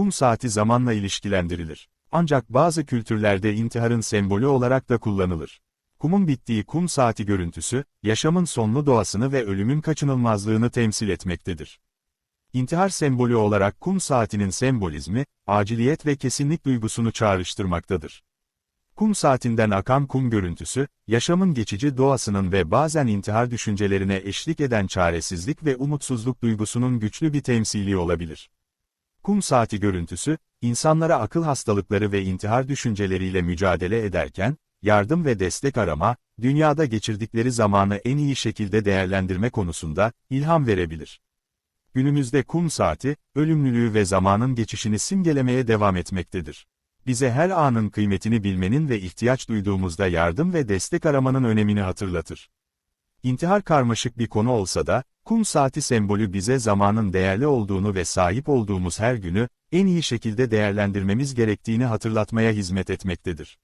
kum saati zamanla ilişkilendirilir. Ancak bazı kültürlerde intiharın sembolü olarak da kullanılır. Kumun bittiği kum saati görüntüsü, yaşamın sonlu doğasını ve ölümün kaçınılmazlığını temsil etmektedir. İntihar sembolü olarak kum saatinin sembolizmi, aciliyet ve kesinlik duygusunu çağrıştırmaktadır. Kum saatinden akan kum görüntüsü, yaşamın geçici doğasının ve bazen intihar düşüncelerine eşlik eden çaresizlik ve umutsuzluk duygusunun güçlü bir temsili olabilir. Kum saati görüntüsü, insanlara akıl hastalıkları ve intihar düşünceleriyle mücadele ederken, yardım ve destek arama, dünyada geçirdikleri zamanı en iyi şekilde değerlendirme konusunda ilham verebilir. Günümüzde kum saati, ölümlülüğü ve zamanın geçişini simgelemeye devam etmektedir. Bize her anın kıymetini bilmenin ve ihtiyaç duyduğumuzda yardım ve destek aramanın önemini hatırlatır. İntihar karmaşık bir konu olsa da, kum saati sembolü bize zamanın değerli olduğunu ve sahip olduğumuz her günü, en iyi şekilde değerlendirmemiz gerektiğini hatırlatmaya hizmet etmektedir.